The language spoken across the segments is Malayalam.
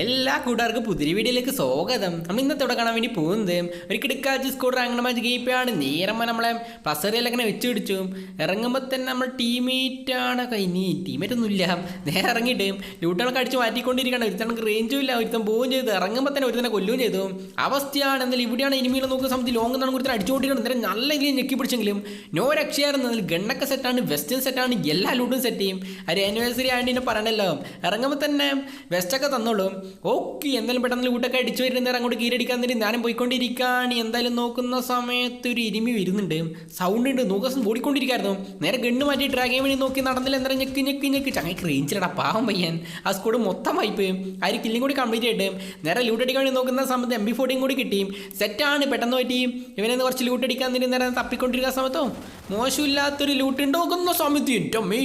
എല്ലാ കൂട്ടുകാർക്കും പുതിരി വീഡിയോയിലേക്ക് സ്വാഗതം. നമ്മൾ ഇന്നത്തോടെ കാണാൻ വേണ്ടി പോകുന്നത് ഒരു കിടക്കാച്ച് സ്കൂട്ടർ അങ്ങനെ മാച്ച് ഗെയിപ്പാണ് നേരമ്മ നമ്മളെ പ്ലസറിയിലൊക്കെ അങ്ങനെ വെച്ച് പിടിച്ചു. ഇറങ്ങുമ്പോൾ തന്നെ നമ്മൾ ടീമേറ്റാണ് ഇനി ടീമേറ്റ് ഒന്നുമില്ല. നേരെ ഇറങ്ങിയിട്ട് ലൂട്ടണൊക്കെ അടിച്ച് മാറ്റിക്കൊണ്ടിരിക്കുകയാണ്. ഒരുത്തനക്ക് റേഞ്ചും ഇല്ല. ഒരുത്തൻ പോവുകയും ചെയ്തു. ഇറങ്ങുമ്പോൾ തന്നെ ഒരുത്തനെ കൊല്ലുകയും ചെയ്തു. അവസ്ഥയാണ്. എന്നാൽ ഇവിടെയാണ് ഇനിമീളെ നോക്കുന്ന സമയത്ത് ലോങ് എന്നാണ് ഒരുത്തൻ അടിച്ചുകൊണ്ടിരിക്കുന്നത്. നേരെ നല്ല രീതിയിൽ ഞെക്കി പിടിച്ചെങ്കിലും നോ രക്ഷയായിരുന്നു. അതിൽ ഗണ്ണൊക്കെ സെറ്റാണ് വെസ്റ്റേൺ സെറ്റാണ് എല്ലാ ലൂട്ടും സെറ്റ് ചെയ്യും. ഒരു ആനിവേഴ്സറി ആയതുകൊണ്ട് ഇതിനെ പറയണല്ലോ. ഇറങ്ങുമ്പോൾ തന്നെ വെസ്റ്റൊക്കെ തന്നോളൂ. ഓക്കെ എന്തായാലും പെട്ടെന്ന് ലൂട്ടൊക്കെ അടിച്ചു വരുന്നേരം അങ്ങോട്ട് കീരടിക്കാൻ വേണ്ടി ഞാനും പോയിക്കൊണ്ടിരിക്കുകയാണ് എന്തായാലും നോക്കുന്ന സമയത്ത് ഒരു ഇരുമി വരുന്നുണ്ട്. സൗണ്ട് ഉണ്ട്. നോക്കാൻ ഓടിക്കൊണ്ടിരിക്കായിരുന്നു. നേരെ ഗണ്ണ് മാറ്റി ഡ്രാഗ് വേണ്ടി നോക്കി നടന്നില്ല. എന്തായാലും ഞെക്ക് ഞെക്ക് ഞെക്ക്. ചങ്ങയ്ക്ക് റേഞ്ചിലടാ പാവം പയ്യൻ. ആ സ്കോഡ് മൊത്തം വായ്പ് ആ ഒരു കില്ലും കൂടി കംപ്ലീറ്റ് ആയിട്ട്. നേരെ ലൂട്ട് അടിക്കാൻ വേണ്ടി നോക്കുന്ന സമയത്ത് എം ബി ഫോർട്ടിയും കൂടി കിട്ടി. സെറ്റാണ് പെട്ടെന്ന് പറ്റി. ഇവനെ കുറച്ച് ലൂട്ട് അടിക്കാൻ വേണ്ടി നേരെ തപ്പിക്കൊണ്ടിരിക്കുന്ന സമയത്തോ? മോശമില്ലാത്തൊരു ലൂട്ട് ഉണ്ടാക്കുന്ന സമയത്ത് എന്റെ അമ്മേ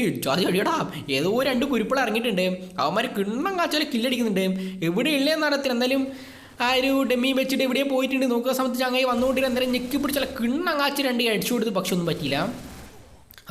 അടിയടാ ഏതോ രണ്ട് കുരുപ്പിൾ ഇറങ്ങിയിട്ടുണ്ട്. അവന്മാർ കിണ്ണം കാച്ചാൽ കില്ലടിക്കുന്നുണ്ട് എവിടെ ഇല്ലേ അറിയത്തില്ല. എന്തായാലും ആ ഒരു ഡെമ്മി വെച്ചിട്ട് എവിടെയോ പോയിട്ടുണ്ട്. നോക്കുന്ന സമയത്ത് ചങ്ങായി വന്നുകൊണ്ടിരുന്ന എന്തായാലും ഞെക്കി പിടിച്ചാൽ കിണ്ണം കാച്ച് രണ്ട് അടിച്ചു കൊടുത്ത് പക്ഷെ ഒന്നും പറ്റിയില്ല.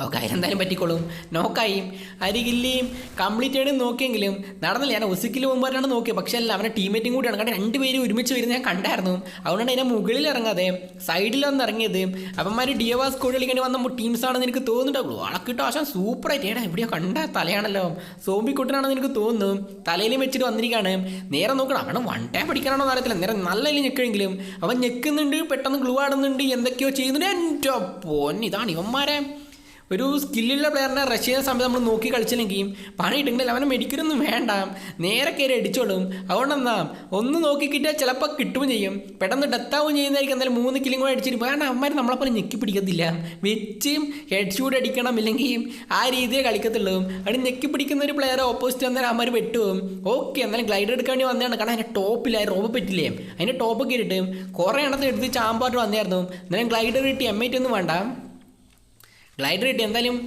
ഓക്കെ അതിനെന്തായാലും പറ്റിക്കോളും. നോക്കായും. അരികില്ലേയും കംപ്ലീറ്റ് നോക്കിയെങ്കിലും നടന്നില്ല. ഞാൻ ഒസിക്കിൽ പോകുമ്പോഴാണ് നോക്കിയത് പക്ഷേ അല്ല അവന്റെ ടീമേറ്റും കൂടിയാണ്. കാരണം രണ്ടുപേരും ഒരുമിച്ച് വരുന്നത് ഞാൻ കണ്ടായിരുന്നു. അതുകൊണ്ടാണ് അതിനെ മുകളിൽ ഇറങ്ങാതെ സൈഡിലൊന്ന് ഇറങ്ങിയത്. അവന്മാർ ഡിയവാസ് കോഴി കളിക്കേണ്ടി വന്ന ടീംസ് ആണെന്ന് എനിക്ക് തോന്നുന്നുണ്ടാവുള്ളൂ. വളക്കിട്ടോ ആശാൻ സൂപ്പറായിട്ട് ഏടാ എവിടെയാ കണ്ട തലയാണല്ലോ. സോംബി കുട്ടനാണെന്ന് എനിക്ക് തോന്നുന്നു. തലയിലും വെച്ചിട്ട് വന്നിരിക്കുകയാണ്. നേരെ നോക്കണം. അവനെ വൺ ടൈം പഠിക്കാനാണോ അറിയത്തില്ല. നേരെ നല്ല അല്ലെങ്കിൽ ഞെക്കെങ്കിലും. അവൻ ഞെക്കുന്നുണ്ട് പെട്ടെന്ന് ഗ്ലൂ ആടുന്നുണ്ട് എന്തൊക്കെയോ ചെയ്യുന്നുണ്ട്. എന്റെ പൊന്ന് ഇതാണ് ഇവന്മാരെ. ഒരു സ്കില്ലുള്ള പ്ലെയറിനെ റഷ് ചെയ്യുന്ന സമയത്ത് നമ്മൾ നോക്കി കളിച്ചില്ലെങ്കിൽ പണി ഇടുന്നില്ല അവനെ മെഡിക്കലൊന്നും വേണ്ട. നേരെ കയറി അടിച്ചോളും. അതുകൊണ്ടെന്നാ ഒന്ന് നോക്കി കിട്ടിയാൽ ചിലപ്പോൾ കിട്ടുകയും ചെയ്യും. പെട്ടെന്ന് ഡെത്താവും ചെയ്യുന്നതായിരിക്കും. എന്തായാലും മൂന്ന് കില്ലും കൂടെ അടിച്ചിട്ട് കാരണം അമ്മമാർ നമ്മളെപ്പോലെ ഞെക്കി പിടിക്കത്തില്ല. വെച്ച് ഹെഡ് ഷൂട്ട് അടിക്കണം ഇല്ലെങ്കിൽ ആ രീതിയെ കളിക്കത്തുള്ളൂ. അവിടെ ഞെക്കി പിടിക്കുന്ന ഒരു പ്ലെയർ ഓപ്പോസിറ്റ് വന്നാൽ അമ്മമാർ വെട്ടും. ഓക്കെ എന്നാലും ഗ്ലൈഡർ എടുക്കാൻ വേണ്ടി വന്നതാണ്. കാരണം അതിന്റെ ടോപ്പിലായി റോബ് പറ്റില്ലേ? അതിന്റെ ടോപ്പ് കയറിയിട്ട് കുറേ എണ്ണത്തിൽ എടുത്ത് ചാമ്പാട്ട് വന്നായിരുന്നു എന്നാലും ഗ്ലൈഡർ കിട്ടി എം ഒന്നും വേണ്ട. ഗ്ലൈഡർ കിട്ടി. എന്തായാലും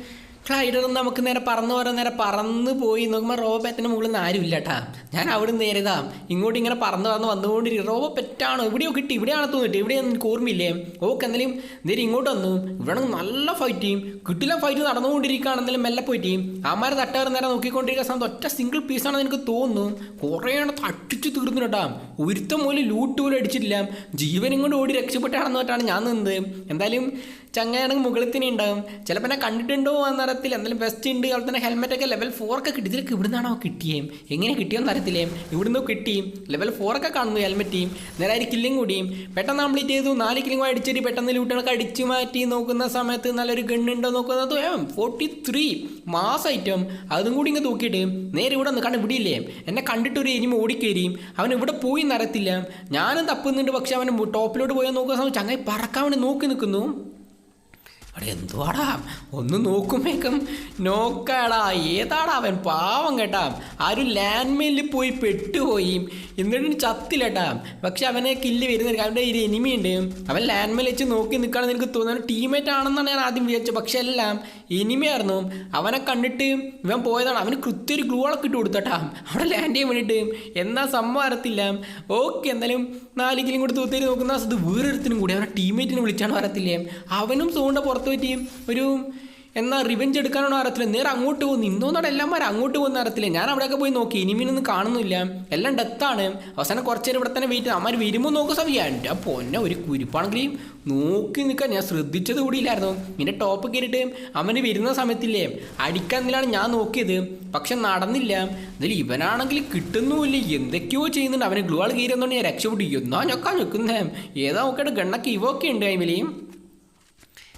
ഗ്ലൈഡർ നമുക്ക് നേരെ പറന്ന് പോരാ നേരെ പറന്ന് പോയി. നോക്കുമ്പോൾ റോബോ പെറ്റിന് മുകളിൽ നിന്ന് ആരും ഇല്ല കേട്ടാ ഞാൻ അവിടെ നിന്ന് നേരിതാ. ഇങ്ങോട്ട് ഇങ്ങനെ പറന്ന് പറന്ന് വന്നുകൊണ്ടിരിക്കും റോബോ പെറ്റാണോ? ഇവിടെയോ കിട്ടി. ഇവിടെയാണ് തോന്നിട്ട് ഇവിടെയൊന്നും ഓർമ്മയില്ലേ? ഓക്കെ എന്തായാലും നേരെ ഇങ്ങോട്ട് വന്നു. ഇവിടെ നല്ല ഫൈറ്റ് ചെയ്യും. കിട്ടില്ല ഫൈറ്റ് നടന്നുകൊണ്ടിരിക്കുകയാണ് എന്തായാലും മെല്ലെ പോയിട്ട് അമ്മാരെ തട്ടാറ് നേരെ നോക്കിക്കൊണ്ടിരിക്കുന്ന സമയത്ത് ഒറ്റ സിംഗിൾ പീസാണെന്ന് എനിക്ക് തോന്നുന്നു. കുറേ എണ്ണം തട്ടിച്ച് തീർന്നു കേട്ടാ ഒരുത്തം പോലും ലൂട്ട് പോലും അടിച്ചിട്ടില്ല. ജീവനും കൊണ്ട് ഓടി രക്ഷപ്പെട്ടാണെന്ന് പറഞ്ഞിട്ടാണ് ഞാൻ നിന്നത്. എന്തായാലും ചങ്ങയാണെങ്കിൽ മുകളിൽ തന്നെ ഉണ്ടാകും ചിലപ്പോൾ എന്നെ കണ്ടിട്ടുണ്ടോ എന്നറിയത്തില്ല എന്തായാലും വെസ്റ്റ് ഉണ്ട്. അതുപോലെ തന്നെ ഹെൽമെറ്റൊക്കെ ലെവൽ ഫോർ ഒക്കെ കിട്ടി ഇതിലൊക്കെ ഇവിടുന്നാണോ കിട്ടിയേ? എങ്ങനെ കിട്ടിയോന്ന് അറിയത്തില്ലേ? ഇവിടുന്ന് കിട്ടിയും ലെവൽ ഫോർ ഒക്കെ കാണുന്നു ഹെൽമെറ്റ് നേരെ ഒരു കില്ലും കൂടിയും പെട്ടെന്ന് കംപ്ലീറ്റ് ചെയ്തു. നാല് കില്ലും കൂടി അടിച്ചിട്ട് പെട്ടെന്ന് ലൂട്ടുകളൊക്കെ അടിച്ചു മാറ്റി. നോക്കുന്ന സമയത്ത് നല്ലൊരു ഗണ്ണുണ്ടോ നോക്കുന്നത് ഫോർട്ടി ത്രീ മാസ് ഐറ്റം അതും കൂടി ഇങ്ങനെ തൂക്കിയിട്ട് നേരെ ഇവിടെ നിന്ന് കണ്ടു ഇവിടെ ഇല്ലേ എന്നെ കണ്ടിട്ട് ഒരു എനിമ ഓടിക്കയറിയും അവൻ ഇവിടെ പോയി എന്നറിയത്തില്ല ഞാനും തപ്പുന്നുണ്ട്. പക്ഷെ അവൻ ടോപ്പിലോട്ട് പോയാൽ നോക്കുന്ന സമയത്ത് ചങ്ങായി പറക്കാൻ വേണ്ടി നോക്കി നിൽക്കുന്നു. അവിടെ എന്തുവാടാ? ഒന്ന് നോക്കുമ്പേക്കും നോക്കാടാ ഏതാടാ അവൻ? പാവം കേട്ടാ. ആ ഒരു ലാൻഡ് മെയിലിൽ പോയി പെട്ടുപോയി. എന്നിട്ടും ചത്തില്ലട്ടാ. പക്ഷെ അവനെ കില്ല് വരുന്നില്ല അവന്റെ ഒരു എനിമിയുണ്ട്. അവൻ ലാൻഡ് മെയിൽ വെച്ച് നോക്കി നിൽക്കുകയാണെന്ന് എനിക്ക് തോന്നുന്നു. ടീമേറ്റ് ആണെന്നാണ് ഞാൻ ആദ്യം വിചാരിച്ചത്. പക്ഷെ എല്ലാം എനിമിയായിരുന്നു. അവനെ കണ്ടിട്ട് ഇവൻ പോയതാണ്. അവന് കൃത്യ ഒരു ഗ്ലൂ ഇട്ട് കൊടുത്തട്ടാ. അവിടെ ലാൻഡ് ചെയ്യാൻ വേണ്ടിയിട്ട്. എന്നാ സംഭവം അറിയത്തില്ല. ഓക്കെ എന്തായാലും നാലിക്കലും കൂടി തൂത്തേരി നോക്കുന്ന അത് വേറൊരുത്തിനും കൂടി. അവനെ ടീമേറ്റിനെ വിളിച്ചാണ് വരത്തില്ലേ അവനും സോണിന്റെ പുറത്ത് പറ്റി ഒരു എന്നാൽ റിവെഞ്ച് എടുക്കാനാണോ അറിയത്തില്ല നേരെ അങ്ങോട്ട് പോകുന്നു. ഇന്നോന്നോടെ എല്ലാമാരും അങ്ങോട്ട് പോകുന്ന അറിയത്തില്ല ഞാൻ അവിടെയൊക്കെ പോയി നോക്കി. ഇനിമീനൊന്നും കാണുന്നില്ല. എല്ലാം ഡെത്താണ് അവസാനം കുറച്ച് നേരം ഇവിടെ തന്നെ വെയിറ്റ് അമ്മമാർ വരുമ്പോൾ നോക്കുക സമയം എന്റെ പൊന്നെ ഒരു കുരിപ്പാണെങ്കിലും നോക്കി നിൽക്കാൻ ഞാൻ ശ്രദ്ധിച്ചത് കൂടിയില്ലായിരുന്നു. ഇതിന്റെ ടോപ്പ് കയറിയിട്ട് അവന് വരുന്ന സമയത്തില്ലേ അടിക്കാന്നിലാണ് ഞാൻ നോക്കിയത്. പക്ഷെ നടന്നില്ല. ഇതിൽ ഇവനാണെങ്കിൽ കിട്ടുന്നുമില്ല. എന്തൊക്കെയോ ചെയ്യുന്നുണ്ട്. അവന് ഗ്ലൂ ആൾ കയറി ഞാൻ രക്ഷപ്പെട്ടു. എന്നാ ഞൊക്കാൻ നിൽക്കുന്നേ ഏതാ നോക്കിയിട്ട് ഗണ്ണൊക്കെ ഇവൊക്കെ ഉണ്ട് ടൈമിലേയും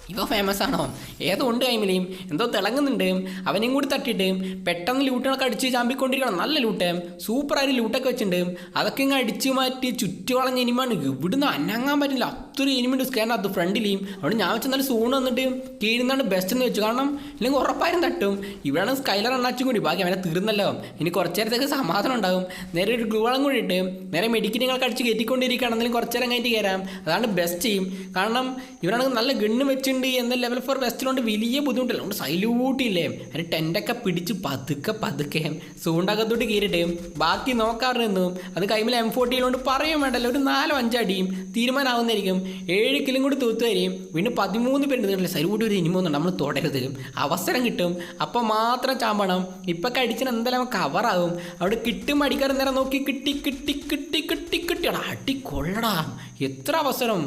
ഇവ ഫേമസ് ആണോ? ഏതോ ഉണ്ട് ടൈമിലേയും എന്തോ തിളങ്ങുന്നുണ്ട്. അവനെയും കൂടി തട്ടിയിട്ട് പെട്ടെന്ന് ലൂട്ടുകളൊക്കെ അടിച്ച് ചാമ്പിക്കൊണ്ടിരിക്കണം. നല്ല ലൂട്ട്. സൂപ്പറായിട്ട് ലൂട്ടൊക്കെ വെച്ചിട്ടുണ്ട്. അതൊക്കെ ഇങ്ങനെ അടിച്ച് മാറ്റി ചുറ്റുവളഞ്ഞ ഇനിമാണ് ഇവിടുന്ന് അനങ്ങാൻ പറ്റില്ല. അത്ര സ്കാൻ അത് ഫ്രണ്ടിലെയും. അവിടെ ഞാൻ വെച്ചാൽ നല്ല സൂണ് വന്നിട്ട് കീഴുന്നാണ് ബെസ്റ്റ് എന്ന് വെച്ചു. കാരണം ഇല്ലെങ്കിൽ ഉറപ്പായും തട്ടും. ഇവിടെയാണ് സ്കൈലർ എണ്ണാച്ചും കൂടി. ബാക്കി അവനെ തീർന്നല്ലോ. ഇനി കുറച്ച് നേരത്തേക്ക് സമാധാനം ഉണ്ടാവും നേരെ ഒരു ഗ്ലൂവളം കൂടി ഇട്ട് നേരെ മെഡിക്കലുകൾക്ക് അടിച്ച് കയറ്റിക്കൊണ്ടിരിക്കുകയാണെങ്കിലും കുറച്ച് നേരം കഴിഞ്ഞിട്ട് കയറാം. അതാണ് ബെസ്റ്റ് ചെയ്യും കാരണം ഇവരാണെങ്കിൽ നല്ല ഗണ്ണ് വെച്ചിട്ടുണ്ട് എന്ന ലെവൽ ഫോർ വെസ്റ്റിലുണ്ട് വലിയ ബുദ്ധിമുട്ടില്ല. അതുകൊണ്ട് സൈലൂട്ടില്ലേ അതിന് ടെന്റൊക്കെ പിടിച്ച് പതുക്കെ പതുക്കെ സൂണ്ടകത്തോട്ട് കയറിയിട്ട് ബാക്കി നോക്കാറുണ്ട്. അത് കൈമിൽ എം ഫോർട്ടിയിലോണ്ട് പറയും വേണ്ടല്ലോ. ഒരു നാലോ അഞ്ചടിയും തീരുമാനമാവുന്നതായിരിക്കും ഏഴ് കിലും കൂടി തൂത്തു വരെയും വീണ്ടും പതിമൂന്ന് പേരുണ്ട് കണ്ടില്ലേ സൈഡ് ഒരു ഇനിമൊന്നും നമ്മൾ തുടരുത് അവസരം കിട്ടും. അപ്പം മാത്രം ചാമ്പണം. ഇപ്പം കടിച്ചിന് എന്തായാലും കവറാകും അവിടെ കിട്ടും അടിക്കാറ് നേരം നോക്കി കിട്ടി കിട്ടി കിട്ടി കിട്ടി കിട്ടിയടാ അടി കൊള്ളടാ എത്ര അവസരം.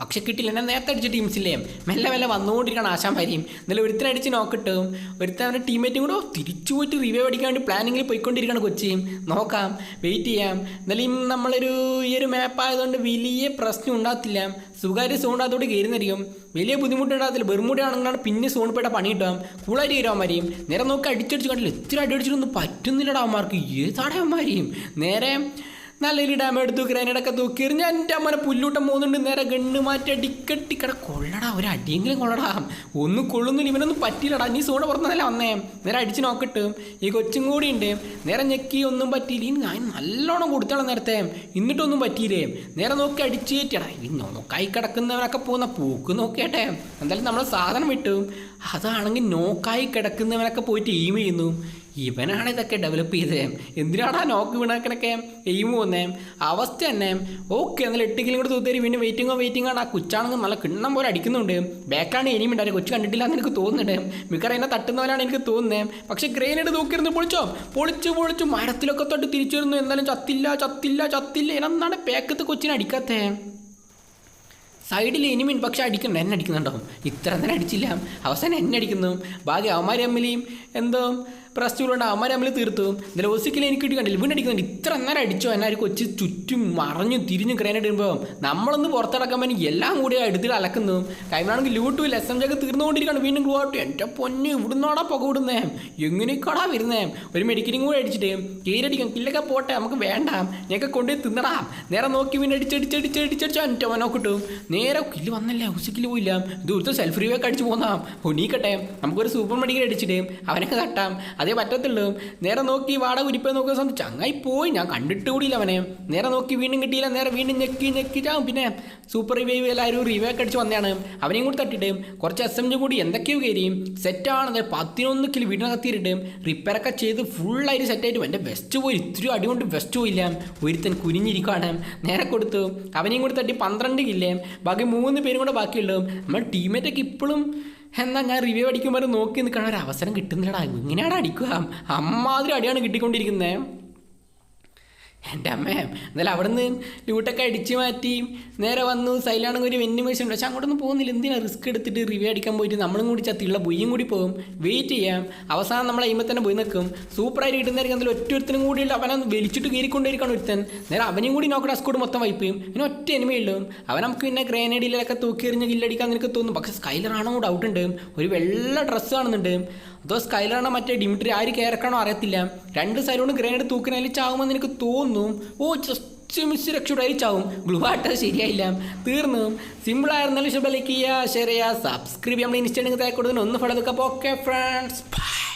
പക്ഷെ കിട്ടില്ല എന്നെ നേരത്തെ അടിച്ച ടീംസില്ലേ മെല്ലെ മെല്ലെ വന്നുകൊണ്ടിരിക്കണം ആശാൻ ഭാര്യയും എന്നാലും ഒരുത്തനെ അടിച്ച് നോക്കിട്ടും ഒരുത്തൻ അവന്റെ ടീമേറ്റും കൂടെ തിരിച്ചു പോയിട്ട് റിവ്യൂ അടിക്കാൻ വേണ്ടി പ്ലാനിങ്ങിൽ പോയിക്കൊണ്ടിരിക്കണം കൊച്ചിയും നോക്കാം. വെയിറ്റ് ചെയ്യാം. എന്നാലും നമ്മളൊരു ഈ ഒരു മാപ്പ് ആയതുകൊണ്ട് വലിയ പ്രശ്നം ഉണ്ടാകത്തില്ല. സ്വകാര്യ സോൺ അതോട് കയറുന്നതായിരിക്കും. വലിയ ബുദ്ധിമുട്ടുണ്ടാകത്തില്ല ബെർമുടയാണെങ്കിലാണ് പിന്നെ സോൺ പോയിട്ട് പണി കിട്ടാം കൂളായിട്ട് കയറാമാരെയും നേരെ നോക്കി അടിച്ചടിച്ച് കണ്ടില്ല. എത്ര അടി അടിച്ചിട്ടൊന്നും പറ്റുന്നില്ലടാ അവന്മാർക്ക്. ഏതാടാ അവന്മാരെയും നേരെ നല്ലൊരു ഡാം എടുത്തു ഗ്രാനേഡൊക്കെ തൂക്കി. എറിഞ്ഞ് എന്റെ അമ്മനെ പുല്ലൂട്ടം പോകുന്നുണ്ട് നേരെ ഗണ്ണ് മാറ്റി അടിക്കട്ടിക്കട കൊള്ളടാ ഒരു അടിയെങ്കിലും കൊള്ളടാ. ഒന്നും കൊള്ളുന്നില്ല ഇവനൊന്നും പറ്റിയില്ലടാ. നീ സോണ പുറത്തുനിന്നല്ല വന്നേ? നേരെ അടിച്ച് നോക്കട്ട് ഈ കൊച്ചും കൂടി ഉണ്ട്. നേരെ ഞെക്കി ഒന്നും പറ്റിയില്ല. ഇനി ഞാൻ നല്ലോണം കൊടുത്തോളാം നേരത്തെ. എന്നിട്ടൊന്നും പറ്റിയില്ലേ? നേരെ നോക്കി അടിച്ചു കയറ്റിയടാ. ഈ നോക്കായി കിടക്കുന്നവരൊക്കെ പോകുന്ന പൂക്ക് നോക്കിയാട്ടെ. എന്തായാലും നമ്മളെ സാധനം വിട്ടു. അതാണെങ്കിൽ നോക്കായി കിടക്കുന്നവനൊക്കെ പോയിട്ട് എയിം ചെയ്യുന്നു. ഇവനാണ് ഇതൊക്കെ ഡെവലപ്പ് ചെയ്തേ. എന്തിനാടാ നോക്ക് വീണാക്കനൊക്കെ എയിം പോന്നേ അവസ്ഥ തന്നെ. ഓക്കെ എന്നാൽ എട്ടെങ്കിലും കിലോ കൂടെ തൂത്തേരി പിന്നെ വെയിറ്റിങ്ങോ വെയിറ്റിംഗ് ആണ് ആ കുച്ചാണെന്ന് നല്ല കിണ്ണം പോലെ അടിക്കുന്നുണ്ട്. ബാക്കാണ് ഇനിയും ഉണ്ടായിരുന്നു കൊച്ചു കണ്ടിട്ടില്ല എന്ന് എനിക്ക് തോന്നുന്നുണ്ട്. മിക്കറ എന്നെ തട്ടുന്നവനാണ് എനിക്ക് തോന്നുന്നത് പക്ഷേ ഗ്രേനേഡ് നോക്കിയിരുന്നു പൊളിച്ചോ? പൊളിച്ചു പൊളിച്ചു. മരത്തിലൊക്കെ തൊട്ട് തിരിച്ചു വരുന്നു. എന്നാലും ചത്തില്ല ചത്തില്ല ചത്തില്ല. എന്നാണ് പേക്കത്ത് കൊച്ചിനെ അടിക്കാത്തേ? സൈഡിൽ ഇനിമിൻ പക്ഷെ അടിക്കണ്ട എന്നെ അടിക്കുന്നുണ്ടാവും ഇത്ര നേരം അടിച്ചില്ല. അവസാനം എന്നെ അടിക്കുന്നു. ബാക്കി അവന്മാർ അമ്മലിയും എന്തോ പ്രശ്നങ്ങളുണ്ട് അവന്മാർ നമ്മൾ തീർത്തു. ഇന്നലെ ഒസിക്കൽ എനിക്ക് കിട്ടി കണ്ടില്ല? വീണ്ടും അടിക്കുന്നുണ്ട് ഇത്ര നേരം അടിച്ചോ. എന്നാൽ കൊച്ചു ചുറ്റും മറഞ്ഞു തിരിഞ്ഞു ഗ്രനേഡ് ഇടുമ്പോൾ നമ്മളൊന്ന് പുറത്തിറക്കാൻ പറ്റി എല്ലാം കൂടി എടുത്തിട്ട് അലക്കുന്നു കൈമാണെങ്കിൽ ലൂട്ടു എസ് എം ജൊക്കെ തീർന്നുകൊണ്ടിരിക്കുകയാണ്. വീണ്ടും ഗ്ലൂ ഔട്ട്. എന്റെ പൊന്ന് ഇവിടുന്നോടാ പുക വിടുന്നേ? എങ്ങനെയൊക്കെടാ വരുന്നേ? ഒരു മെഡിക്കലും കൂടെ അടിച്ചിട്ട് കീരടിക്കും. കില്ലൊക്കെ പോട്ടെ നമുക്ക് വേണ്ട. ഞങ്ങൾക്ക് കൊണ്ടുപോയി തിന്നടാ. നേരെ നോക്കി വീണ്ടും അടിച്ചടിച്ചടിച്ചടിച്ചടിച്ചോ എന്റെ മനോ കിട്ടും. നേരെ കില്ല് വന്നല്ലേ. ഉച്ചക്കിൽ പോയില്ല. ഇത് ഒരുത്ത സെൽഫ് റിവ്യൂ ഒക്കെ അടിച്ച് പോന്നാം. പൊന്നീക്കട്ടെ. നമുക്കൊരു സൂപ്പർ മെഡിക്കൽ അടിച്ചിട്ട് അവനൊക്കെ തട്ടാം അതേ പറ്റത്തുള്ളൂ. നേരെ നോക്കി വാടക ഉരിപ്പേ നോക്കുന്ന സമയത്ത് ചങ്ങായി പോയി. ഞാൻ കണ്ടിട്ട് കൂടിയില്ല അവനെ. നേരെ നോക്കി വീണ്ടും കിട്ടിയില്ല. നേരെ വീണ്ടും ഞെക്കി ഞെക്കി. ചാവും. പിന്നെ സൂപ്പർ റിവൈവ് എല്ലാവരും റിവ്യൂ ഒക്കെ അടിച്ച് വന്നതാണ്. അവനെയും കൂടി തട്ടിട്ട് കുറച്ച് എസ് എം ജി കൂടി എന്തൊക്കെയോ കയറി. സെറ്റാണ് പത്തിനൊന്ന് കിലോ വീടിനകത്തിയിട്ട് റിപ്പയറൊക്കെ ചെയ്ത് ഫുള്ളായിട്ട് സെറ്റായിട്ട് എന്റെ വെസ്റ്റ് പോയി. ഇത്തിരി അടി കൊണ്ട് വെസ്റ്റ് പോയില്ല. ഒരുത്തൻ കുനിഞ്ഞിരിക്കുകയാണ് നേരെ കൊടുത്തു. അവനെയും കൂടി തട്ടി പന്ത്രണ്ട് കില്ലേ ബാക്കി മൂന്ന് പേരും കൂടെ ബാക്കിയുള്ളൂ. നമ്മൾ ടീമേറ്റൊക്കെ ഇപ്പോഴും എന്നാൽ ഞാൻ റിവ്യൂ അടിക്കുമ്പോൾ നോക്കി നിൽക്കണ ഒരു അവസരം കിട്ടുന്നില്ലടാ. ഇങ്ങനെയാണ് അടിക്കുക. അമ്മാതിരി അടിയാണ് കിട്ടിക്കൊണ്ടിരിക്കുന്നത് എന്റെ അമ്മേ എന്നാലും അവിടുന്ന് ലൂട്ടൊക്കെ അടിച്ചു മാറ്റി. നേരെ വന്നു സൈലാണെങ്കിൽ ഒരു വെന്നി ഉണ്ട് പക്ഷെ അങ്ങോട്ടൊന്നും പോകുന്നില്ല. എന്തിനാണ് റിസ്ക് എടുത്തിട്ട് റിവ്യൂ അടിക്കാൻ പോയിട്ട് നമ്മളും കൂടി ചത്തിയുള്ള ബുയ്യും കൂടി പോകും. വെയിറ്റ് ചെയ്യാം. അവസാനം നമ്മൾ അയിമ തന്നെ പോയി നിൽക്കും. സൂപ്പറായിട്ട് കിട്ടുന്നതായിരിക്കും. അതിൽ ഒറ്റ ഒരുത്തനും കൂടി ഉള്ള അവനെ വലിച്ചിട്ട് കയറിക്കൊണ്ടിരിക്കണം ഒരുത്തൻ. നേരെ അവനും കൂടി നോക്കട്ടെ സ്കോഡ് മൊത്തം വൈപ്പ് ചെയ്യും. പിന്നെ ഒറ്റ എനിമയുള്ളൂ അവൻ നമുക്ക് പിന്നെ ഗ്രേനേഡിലൊക്കെ തൂക്കി എറിഞ്ഞ് കില്ലടിക്കാൻ എനിക്ക് തോന്നും. പക്ഷേ സ്കൈലറാണോ ഡൗട്ട് ഉണ്ട്. ഒരു വെള്ള ഡ്രസ്സ് കാണുന്നുണ്ട്. അതോ സ്കൈലറാണോ മറ്റേ ഡിമിട്രി ആര് കയറക്കണോ അറിയത്തില്ല. രണ്ട് സൈഡോട് ഗ്രേനേഡ് തൂക്കിനതിൽ ചാവുമെന്ന് എനിക്ക് തോന്നുന്നു. ഓ ജസ്റ്റ് രക്ഷയുടെ ചാവും ഗ്ലൂ ആട്ടത് ശരിയായില്ല. തീർന്നു. സിമ്പിൾ ആയിരുന്നാലും ഇഷ്ടം ലൈക്ക് ചെയ്യുക ഷെയർ ചെയ്യുക സബ്സ്ക്രൈബ് നമ്മൾ ഇൻസ്റ്റാഗ്രാമിൽ താഴെ കൊടുക്കുന്നു ഒന്ന് ഫോളോ എടുക്കാം ഓക്കെ ഫ്രണ്ട്സ്